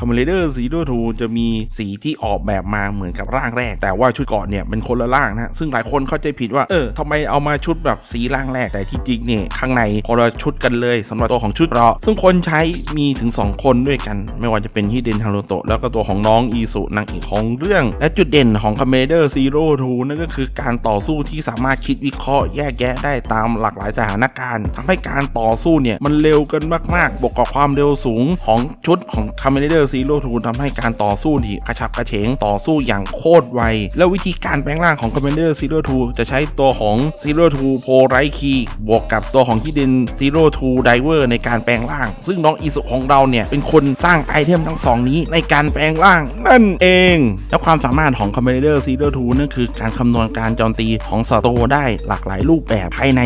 คอมเมเดอร์ซีโร่ทูจะมีสีที่ออกแบบมาเหมือนกับร่างแรก แต่ว่าชุดเกราะเนี่ยเป็นคนละร่างนะ ซึ่งหลายคนเข้าใจผิดว่า เออทำไมเอามาชุดแบบสีร่างแรกแต่ที่จริงเนี่ยข้างในคนละชุดกันเลยสำหรับตัวของชุดเราซึ่งคนใช้มีถึง 2 คนด้วยกัน ไม่ว่าจะเป็นฮิเดนฮารุโตะแล้วก็ตัวของน้องอีสุนางเอกของเรื่อง และจุดเด่นของคอมเมเดอร์ซีโร่ทูนั่นก็คือการต่อสู้ที่สามารถคิดวิเคราะห์แยกแยะได้ตามหลากหลายสถานการณ์ทำให้การต่อสู้เนี่ยมันเร็วกันมากๆบวกกับความเร็วสูงของชุด ของคอมเมเดอร์ซีโร่ทูทำให้การต่อสู้ที่กระฉับกระเฉงต่อสู้อย่างโคตรไว แล้ววิธีการแปลงร่างของคอมเมเดอร์ซีโร่ทูจะใช้ตัวของซีโร่ทูโพไรคีบวกกับตัวของฮิเดนซีโร่ทูไดเวอร์ในการแปลงร่าง ซึ่งน้องอิสุของเราเนี่ย เป็นคนสร้างไอเทมทั้งสองนี้ในการแปลงร่างนั่นเอง และความสามารถของคอมเมเดอร์ซีโร่ทูนั่นคือการคำนวณการโจมตีของศัตรูได้หลากหลายรูปแบบภายใน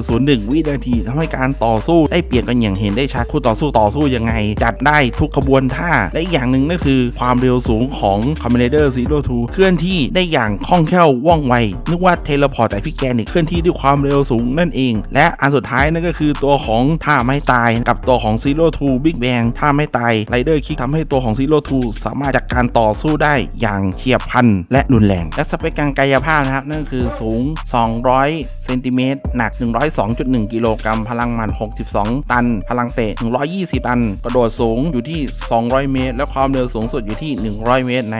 0.01 วินาทีทำให้การต่อสู้ได้เปรียบกันอย่างเห็นได้ชัดคู่ต่อสู้ต่อสู้ยังไง จัดได้ทุกขบวนท่า และอีกอย่างหนึ่งนั่นคือความเร็วสูงของคอมเมเดอร์ซีโร่ทูเคลื่อนที่ได้อย่างคล่องแคล่วว่องไว นึกว่าเทเลพอร์ตแต่พี่แกเนี่ยเคลื่อนที่ด้วยความเร็วสูงนั่นเอง และอันสุดท้ายนั่นก็คือตัวของท่าไม่ตายกับตัวของซีโร่ทูบิ๊กแบงท่าไม่ตายไรเดอร์คิกทำให้ตัวของซีโร่ทูสามารถจากการต่อสู้ได้อย่างเฉียบพลันและรุนแรง และสเปคการกายภาพนะครับนั่นคือสูง 200 เซนติเมตรหนัก 102.1 กิโลกรัมพลังหมัด 62 ตัน พลังเตะ 120 ตัน กระโดดสูงอยู่ที่200 เมตร และความเร็วสูงสุดอยู่ที่ 100 เมตร ใน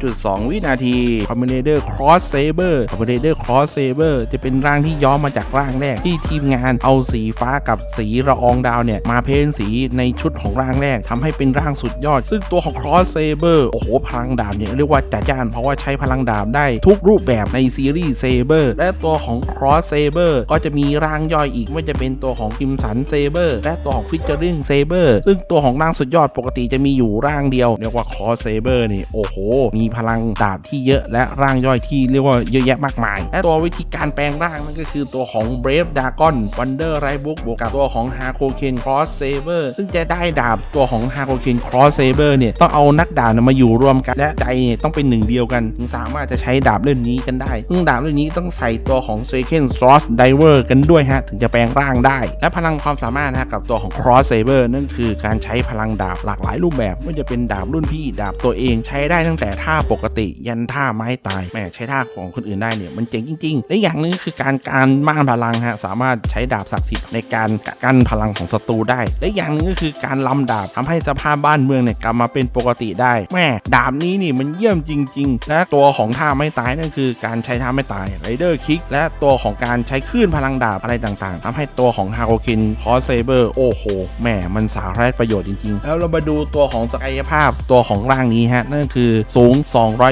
0.2 วินาที Combinator Cross Saber Combinator Cross Saber จะเป็นร่างที่ย้อมมาจากร่างแรก ที่ทีมงานเอาสีฟ้ากับสีระอองดาวเนี่ย มาเพ้นสีในชุดของร่างแรกทำให้เป็นร่างสุดยอด ซึ่งตัวของ Cross Saber โอ้โห พลังดาบเนี่ย เรียกว่าจัดจ้าน เพราะว่าใช้พลังดาบได้ทุกรูปแบบในซีรีส์ Saber และตัวของ Cross Saber ก็จะมีร่างย่อยอีกไม่ว่าจะเป็นตัวของ Crimson Saber และตัวของ Featuring Saber ซึ่งตัวของร่างสุดยอดปกกติจะมีอยู่ร่างเดียว เรียกว่า Cross Saber นี่โอ้โห มีพลังดาบที่เยอะและร่างย่อยที่เรียกว่าเยอะแยะมากมาย และตัววิธีการแปลงร่างนั่นก็คือตัวของ Brave Dragon Wonder r i b o o k บวกกับตัวของ h a k o k e n Cross Saber ซึ่งจะได้ดาบตัวของ h a k o k e n Cross Saber เนี่ยต้องเอานักดาบมาอยู่รวมกัน และใจเนี่ยต้องเป็นหนึ่งเดียวกันถึงสามารถจะใช้ดาบเล่มนี้กันได้ซึ่งดาบเล่มนี้ต้องใส่ตัวของ s e c o n d Source Diver กันด้วยฮะถึงจะแปลงร่างได้ และพลังความสามารถนะกับตัวของ Cross Saber นั่นคือการใช้พลังดาบหลากหลายรูปแบบไม่ว่าจะเป็นดาบรุ่นพี่ดาบตัวเองใช้ได้ตั้งแต่ท่าปกติยันท่าไม้ตายแหมใช้ท่าของคนอื่นได้เนี่ยมันเจ๋งจริงๆและอย่างหนึงก็คือการการม่านพลังฮะสามารถใช้ดาบศักดิ์สิทธิ์ในการกั้นพลังของศัตรูได้ และอย่างหนึงก็คือการลำดาบทำให้สภาพบ้านเมืองเนี่ยกลับมาเป็นปกติได้ แม่ดาบนี้นี่มันเยี่ยมจริงๆและตัวของท่าไม่ตายนั่นคือการใช้ท่าไม่ตายไรเดอร์คิกและตัวของการใช้คลื่นพลังดาบอะไรต่างๆทำให้ตัวของฮาโกคินคอสเซเบอร์โอ้โหแหมมันสาระประโยชน์จริงๆ แล้วรามาดูตัวของศักยภาพตัวของร่างนี้ฮะนั่นคือสูง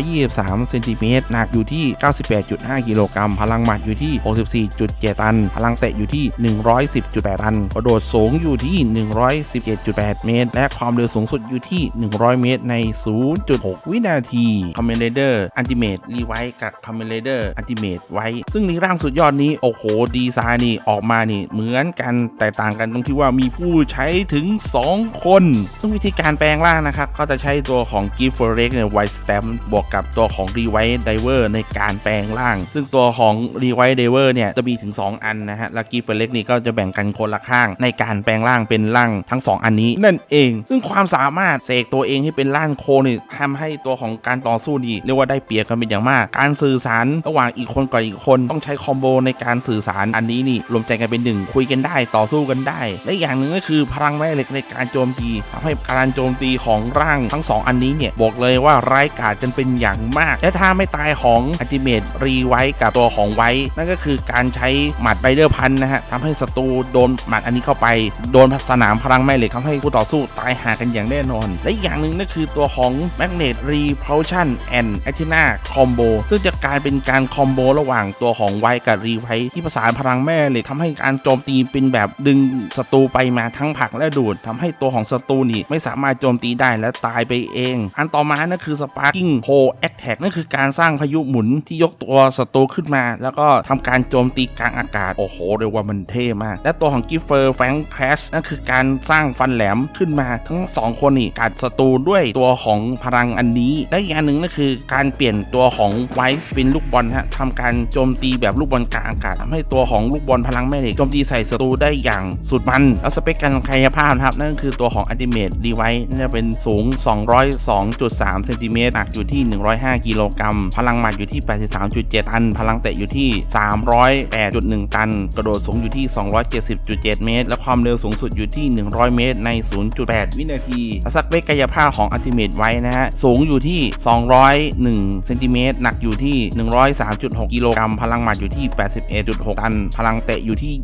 223เซนติเมตรหนักอยู่ที่ 98.5 กิโลกรัมพลังหมัดอยู่ที่ 64.7 ตัน พลังเตะอยู่ที่ 110.8 ตันกระโดดสูงอยู่ที่ 117.8 เมตร และความเร็วสูงสุดอยู่ที่ 100 เมตรใน 0.6 วินาที c o m m a n d e r Ultimate รีไว้กับ c o m m a n d e r Ultimate ไว้ ซึ่งในร่างสุดยอดนี้ โอ้โห ดีไซน์นี่ออกมานี่เหมือนกันแต่ต่างกันตรงที่ว่ามีผู้ใช้ถึง 2 คน ซึ่งวิธีการแปลงร่างนะครับ ก็จะใช้ตัวของ g i f t f o r e x เนี่ย White Stamp บวกกับตัวของ r e w i t e Diver ในการแปลงร่าง ซึ่งตัวของ r e w i t e Diver เนี่ย จะมีถึง 2 อันนะฮะ และ g i f t f o r e x นี่ก็จะแบ่งกันคนละข้าง ในการแปลงร่างเป็นร่างทั้ง 2 อันนี้นั่นเอง ซึ่งความสามารถเสกตัวเองให้เป็นร่างโคนี่ทำให้ตัวของการต่อสู้ดีเรียกว่าได้เปรียบกันเป็นอย่างมาก การสื่อสารระหว่างอีกคนกับอีกคนต้องใช้คอมโบในการสื่อสารอันนี้นี่รวมใจกันเป็นหนึ่งคุยกันได้ต่อสู้กันได้ และอย่างหนึ่งก็คือพลังแม่เหล็กในการโจมตีทำให้การโจมตีของร่างทั้ง 2 อันนี้เนี่ยบอกเลยว่าร้ายกาจกันเป็นอย่างมาก และถ้าไม่ตายของอัติเมตรีไว้กับตัวของไว้ นั่นก็คือการใช้หมัดไบเดอร์พันนะฮะทำให้ศัตรูโดนหมัดอันนี้เข้าไป โดนสนามพลังแม่เหล็กทำให้คู่ต่อสู้ตายหากันอย่างแน่นอน และอีกอย่างหนึ่งนั่นคือตัวของ Magnet Repulsion and Athena Combo ซึ่งจะกลายเป็นการคอมโบระหว่างตัวของไวกับรีไวที่ประสานพลังแม่เหล็กทำให้การโจมตีเป็นแบบดึงศัตรูไปมาทั้งผลักและดูดทำให้ตัวของศัตรูนี่ไม่สามารถโจมตีได้และตายไปเอง อันต่อมานั่นคือ Sparking Hole Attack นั่นคือการสร้างพายุหมุนที่ยกตัวศัตรูขึ้นมา แล้วก็ทำการโจมตีกลางอากาศ โอ้โหเรียกว่ามันเท่มาก และตัวของกิฟเฟอร์แฟงครชนั่นคือการสร้างฟันแหลมขึ้นมาทั้งสองคนนี่กัดศัตรูด้วยตัวของพลังอันนี้และอีกอันหนึ่งนั่นคือการเปลี่ยนตัวของไวส์เป็นลูกบอลฮะทำการโจมตีแบบลูกบอลกลางอากาศทำให้ตัวของลูกบอลพลังแม่เหล็กโจมตีใส่ศัตรูได้อย่างสุดมันแล้วสเปคการกายภาพนะครับนั่นคือตัวของอัติเมทรีไวท์จะเป็นสูง 202.3 เซนติเมตรหนักอยู่ที่ 105 กิโลกรัม พลังหมัดอยู่ที่ 83.7 ตัน พลังเตะอยู่ที่ 308.1 ตัน กระโดดสูงอยู่ที่ 270.7 เมตร และความเร็วสูงสุดอยู่ที่ 100 เมตร ใน 0.8 วินาทีสักเปคกายภาพของอัติเมทไว้นะฮะ สูงอยู่ที่ 201 เซนติเมตร หนักอยู่ที่ 103.6 กิโลกรัม พลังหมัดอยู่ที่ 81.6 ตัน พลังเตะอยู่ที่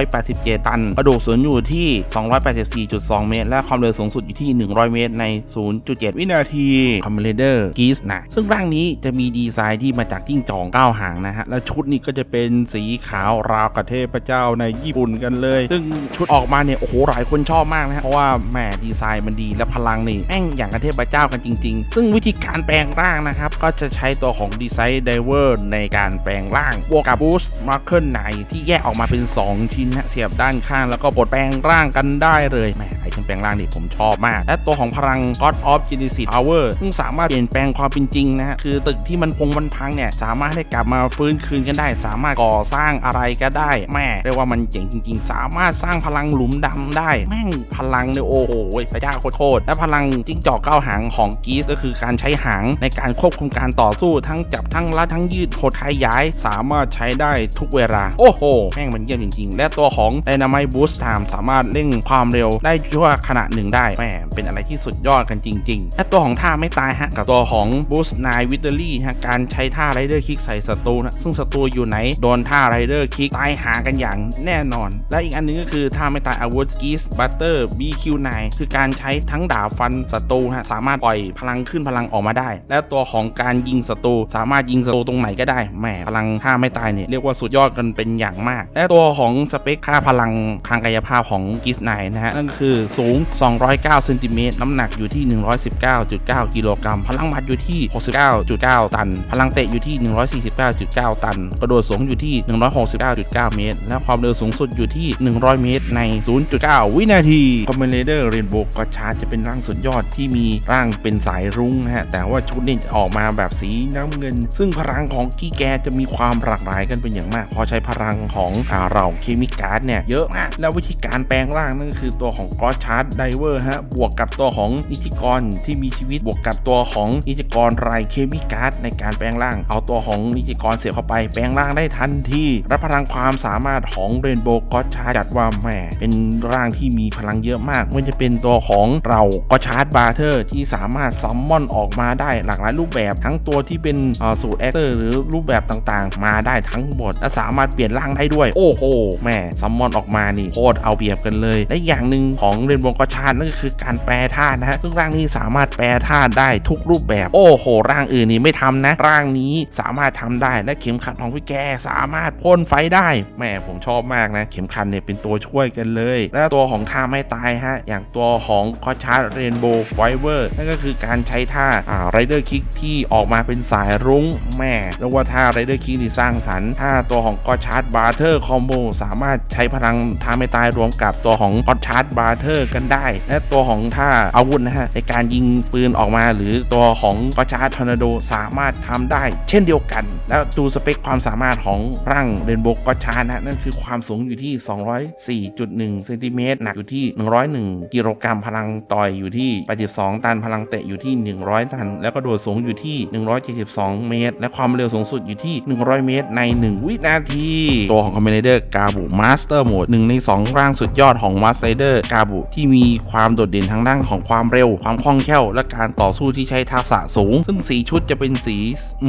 287 ตัน กระโดดสูงอยู่ที่ 284.2 เมตร และความเร็วสูงสุดอยู่ที่ 100 เมตรใน 0.7 วินาทีคอมเมเดอร์กีสนะ ซึ่งร่างนี้จะมีดีไซน์ที่มาจากจิ้งจอกเก้าหางนะฮะ และชุดนี้ก็จะเป็นสีขาวราวกับเทพเจ้าในญี่ปุ่นกันเลย ซึ่งชุดออกมาเนี่ย โอ้โห หลายคนชอบมากนะฮะ เพราะว่าแหมดีไซน์มันดีและพลังนี่แม่งอย่างกับเทพเจ้ากันจริง ๆ ซึ่งวิธีการแปลงร่างนะครับ ก็จะใช้ตัวของดีไซน์ไดเวอร์ในการแปลงร่างบวกกับบูสต์มาร์เคิลไนที่แยกออกมาเป็น 2 ชิ้นนะเสียบด้านข้างแล้วก็กดแปลงร่างกันได้เลยแหมไอเทมแปลงร่างนี่ผมชอบมาก และตัวของพลัง God of Genesis Power ซึ่งสามารถเปลี่ยนแปลงความเป็นจริงนะฮะคือตึกที่มันพงมันพังเนี่ยสามารถให้กลับมาฟื้นคืนกันได้ สามารถก่อสร้างอะไรก็ได้ แม่เรียกว่ามันเจ๋งจริง ๆ สามารถสร้างพลังหลุมดำได้ แม่งพลังเนี่ยโอ้โหพระเจ้าโคตรและพลังจิ้งจอกเก้าหางของกีสก็คือการใช้หางในการควบคุมการต่อสู้ทั้งจับทั้งลัดทั้งยืดหดขย้าย สามารถใช้ได้ทุกเวลา โอ้โห แม่งมันเยี่ยมจริง ๆ และตัวของ Dynamite Boost Time สามารถเร่งความเร็วได้ชั่วขณะหนึ่งได้แหมเป็นอะไรที่สุดยอดกันจริงๆถ้าตัวของท่าไม่ตายฮะกับตัวของบูสไนวิเดอรี่ฮะการใช้ท่าไรเดอร์คิกใส่ศัตรูนะซึ่งศัตรูอยู่ไหนโดนท่าไรเดอร์คิกตายหากันอย่างแน่นอน และอีกอันนึงก็คือท่าไม่ตายอาวุธกีสบัตเตอร์บีคิวไนคือการใช้ทั้งดาบฟันศัตรูฮะสามารถปล่อยพลังขึ้นพลังออกมาได้ และตัวของการยิงศัตรูสามารถยิงศัตรูตรงไหนก็ได้แหมพลังท่าไม่ตายเนี่ยเรียกว่าสุดยอดกันเป็นอย่างมาก และตัวของสเปคค่าพลังทางกายภาพของกีสไนนะฮะนั่นก็คือสูง 200 109ซนติเมตรน้ำหนักอยู่ที่ 119.9 กิโลกรัม พลังมัดอยู่ที่ 69.9 ตัน พลังเตะอยู่ที่ 149.9 ตัน กระโดดสูงอยู่ที่ 169.9 เมตร และความเร็วสูงสุดอยู่ที่ 100 เมตร ใน 0.9 วินาทีคอมเมเลเดอร์เรนโบว์ก็ชาร์จะเป็นร่างสุดยอดที่มีร่างเป็นสายรุ้งนะฮะ แต่ว่าชุดนี้จะออกมาแบบสีน้ำเงิน ซึ่งพลังของกี้แกจะมีความหลากหลายกันเป็นอย่างมาก พอใช้พลังของเราเคมิการ์ดเนี่ยเยอะมากแล้ววิธีการแปลงร่างนั่นก็คือตัวของกอชาร์ดไดเวอร์ฮะบวกกับตัวของนิติกรที่มีชีวิตบวกกับตัวของนิติกรไรเคมีการ์ดในการแปลงร่าง เอาตัวของนิติกรเสียเข้าไปแปลงร่างได้ทันทีและพลังความสามารถของเรนโบว์กอชาร์จัดว่าแหมเป็นร่างที่มีพลังเยอะมากไมันจะเป็นตัวของเรากอชาร์ดบาร์เทอร์ที่สามารถซัมมอนออกมาได้หลากหลายรูปแบบทั้งตัวที่เป็นสูตรแอคเตอร์หรือรูปแบบต่างๆ มาได้ทั้งหมดและสามารถเปลี่ยนร่างได้ด้วย โอ้โหแม่ซัมมอนออกมานี่โคตรเอาเปรียบกันเลย และอย่างหนึ่งของเรนโบว์กอชาร์ดนั่นก็คือการแปรธาตุนะฮะซึ่งร่างนี้สามารถแปรธาตุได้ทุกรูปแบบ โอ้โห ร่างอื่นนี่ไม่ทำนะ ร่างนี้สามารถทำได้และเข็มขัดของพี่แกสามารถพ่นไฟได้แม่ผมชอบมากนะ เข็มขัดเนี่ยเป็นตัวช่วยกันเลย และตัวของท่าไม่ตายฮะ อย่างตัวของคอชาร์เรนโบว์ไฟเวอร์นั่นก็คือการใช้ท่าอ่าไรเดอร์คิกที่ออกมาเป็นสายรุ้งแม่เรียกว่าท่าไรเดอร์คิกที่สร้างสรรค์ท่าตัวของกอชาร์ดบาร์เทอร์คอมโบสามารถใช้พลังท่าไม่ตายรวมกับตัวของกอชาร์ดบาร์เทอร์กันได้ และตัวของท่าอาวุธนะฮะในการยิงปืนออกมา หรือตัวของกอชาร์ทอร์นาโดสามารถทำได้ เช่นเดียวกัน แล้วดูสเปคความสามารถของร่างเรนโบว์กอชานะนั่นคือความสูงอยู่ที่ 204.1เซนติเมตรหนักอยู่ที่ 101 กิโลกรัมพลังต่อยอยู่ที่ 82 ตันพลังเตะอยู่ที่ 100 ตัน แล้วก็โดดสูงอยู่ที่ 172 เมตร และความเร็วสูงสุดอยู่ที่ 100 เมตรใน 1 วินาที ตัวของคอมเมเดอร์กาบุมาสเตอร์โหมดหนึ่งใน 2 ร่างสุดยอดของมาสเตอร์กาบุที่มีความโดดเด่นทางด้านของความเร็ว ความคล่องแคล่ว และการต่อสู้ที่ใช้ทักษะสูง ซึ่งสีชุดจะเป็นสี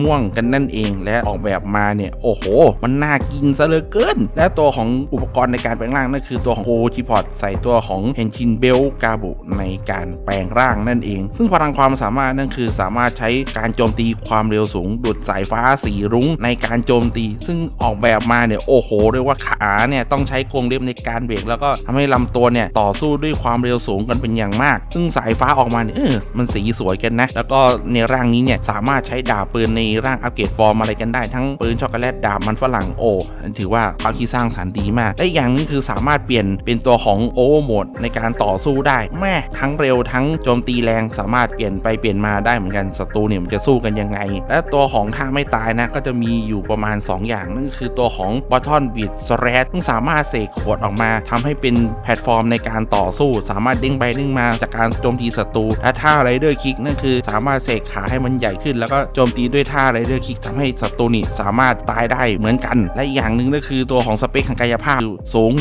ม่วงกันนั่นเอง และออกแบบมาเนี่ย โอ้โห มันน่ากินซะเหลือเกิน และตัวของอุปกรณ์ในการแปลงร่างนั่นคือตัวของโคจิพอดใส่ตัวของเฮนชินเบลกาบุในการแปลงร่างนั่นเอง ซึ่งพลังความสามารถนั่นคือสามารถใช้การโจมตีความเร็วสูงดูดสายฟ้าสีรุ้งในการโจมตี ซึ่งออกแบบมาเนี่ยโอ้โหเรียกว่าขาเนี่ยต้องใช้กรงเล็บในการเบรกแล้วก็ทำให้ลำตัวเนี่ยต่อสู้ด้วยความเร็วสูงกันเป็นอย่างมาก ซึ่งสายฟ้าออกมาเนี่ยเออมันสีสวยกันนะ แล้วก็ในร่างนี้เนี่ยสามารถใช้ดาบปืนในร่างอัปเกรดฟอร์มอะไรกันได้ทั้งปืนช็อกโกแลตดาบมันฝรั่งโอ้ถือว่าเขาคิดสร้างสรรค์ดีมากและอย่างนึงคือสามารถเปลี่ยนเป็นตัวของโอเวอร์โหมดในการต่อสู้ได้แม่ทั้งเร็วทั้งโจมตีแรงสามารถเปลี่ยนไปเปลี่ยนมาได้เหมือนกันศัตรูเนี่ยมันจะสู้กันยังไง และตัวของท่าไม่ตายนะก็จะมีอยู่ประมาณ 2 อย่างนั่นคือตัวของบอททอนบีดสแรดซึ่งสามารถเสกขวดออกมาทำให้เป็นแพลตฟอร์มในการต่อสู้ สามารถเด้งไปเด้งมาจากการโจมตีศัตรูและท่าไรเดอร์คิกนั่นคือสามารถเสกขาให้มันใหญ่ขึ้น แล้วก็โจมตีด้วยท่าไรเดอร์คิกทำให้ศัตรูนี่สามารถตายได้เหมือนกัน และอย่างหนึ่งก็คือตัวของสเปคทางกายภาพอยู่สูง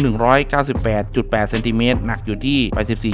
198.8เซนติเมตรหนักอยู่ที่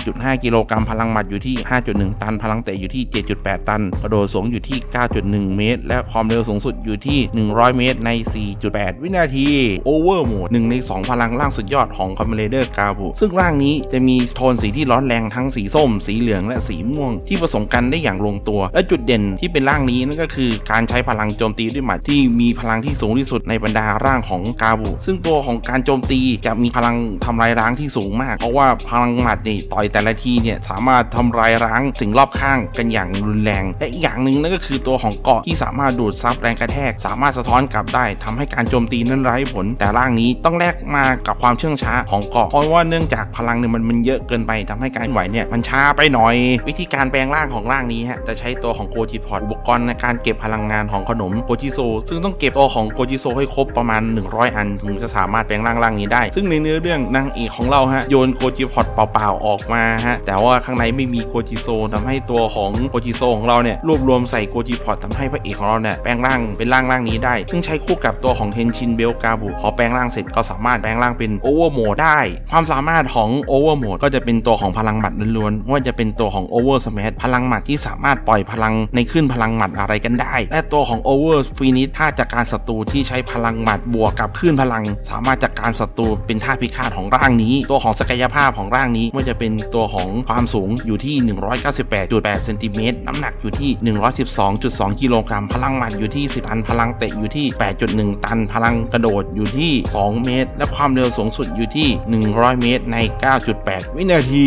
84.5 กิโลกรัมพลังหมัดอยู่ที่ 5.1 ตัน พลังเตะอยู่ที่ 7.8 ตัน กระโดดสูงอยู่ที่ 9.1 เมตร และความเร็วสูงสุดอยู่ที่ 100 เมตรใน 4.8 วินาทีโอเวอร์โหมดหนึ่งใน 2 พลังร่างสุดยอดของคอมเมเดอร์กาบูซึ่งร่างนี้จะมีโทนสีที่ร้อนแรงทั้งสีส้ม สีเหลืองและสีม่วง ที่ผสมกันได้อย่างลงตัว และจุดเด่นที่เป็นร่างนี้นั่นก็คือการใช้พลังโจมตีด้วยหมัดที่มีพลังที่สูงที่สุดในบรรดาร่างของกาบูซึ่งตัวของการโจมตีจะมีพลังทำลายล้างที่สูงมาก เพราะว่าพลังหมัดนี่ต่อยแต่ละทีเนี่ยสามารถทำลายล้างสิ่งรอบข้างกันอย่างรุนแรง และอีกอย่างหนึ่งนั่นก็คือตัวของเกาะที่สามารถดูดซับแรงกระแทก สามารถสะท้อนกลับได้ทำให้การโจมตีนั้นไร้ผล แต่ร่างนี้ต้องแลกมากับความเชื่องช้าของเกาะเพราะว่าเนื่องจากพลังเนี่ยมันมันเยอะเกินไปทำให้การไหวเนี่ยมันช้าไปหน่อย วิธีการแปลงร่างของร่างนี้ฮะจะใช้ตัวของโกจิพอตอุปกรณ์ในการเก็บพลังงานของขนมโกจิโซซึ่งต้องเก็บตัวของโกจิโซให้ครบประมาณ 100 อัน ถึงจะสามารถแปลงร่างร่างนี้ได้ ซึ่งในเนื้อเรื่องนางเอกของเราฮะโยนโกจิพอตเปล่าๆออกมาฮะแต่ว่าข้างในไม่มีโกจิโซทำให้ตัวของโกจิโซของเราเนี่ยรวบรวมใส่โกจิพอตทำให้พระเอกของเราเนี่ยแปลงร่างเป็นร่างร่างนี้ได้ ซึ่งใช้คู่กับตัวของเทนชินเบลกาบุพอแปลงร่างเสร็จก็สามารถแปลงร่างเป็นโอเวอร์โหมดได้ ความสามารถของโอเวอร์โหมดก็จะเป็นตัวของพลังลังหมัดล้วนๆว่าจะเป็นตัวของโอเวอร์สมัพลังหมัดที่สามารถปล่อยพลังในขึ้นพลังหมัดอะไรกันได้ และตัวของโอเวอร์ฟีนิสท่าจากการศัตรูที่ใช้พลังหมัดบวกกับคลื่นพลัง สามารถจากการศัตรูเป็นท่าพิฆาตของร่างนี้ ตัวของศักยภาพของร่างนี้ม่ว่าจะเป็นตัวของความสูงอยู่ที่ 198.8เซนติเมตรน้ำหนักอยู่ที่ 112.2 กิโลกรัมพลังหมัดอยู่ที่ 10 ตันพลังเตะอยู่ที่ 8.1 ตันพลังกระโดดอยู่ที่ 2 เมตร และความเร็วสูงสุดอยู่ที่ 100 เมตรใน 9.8 วินาที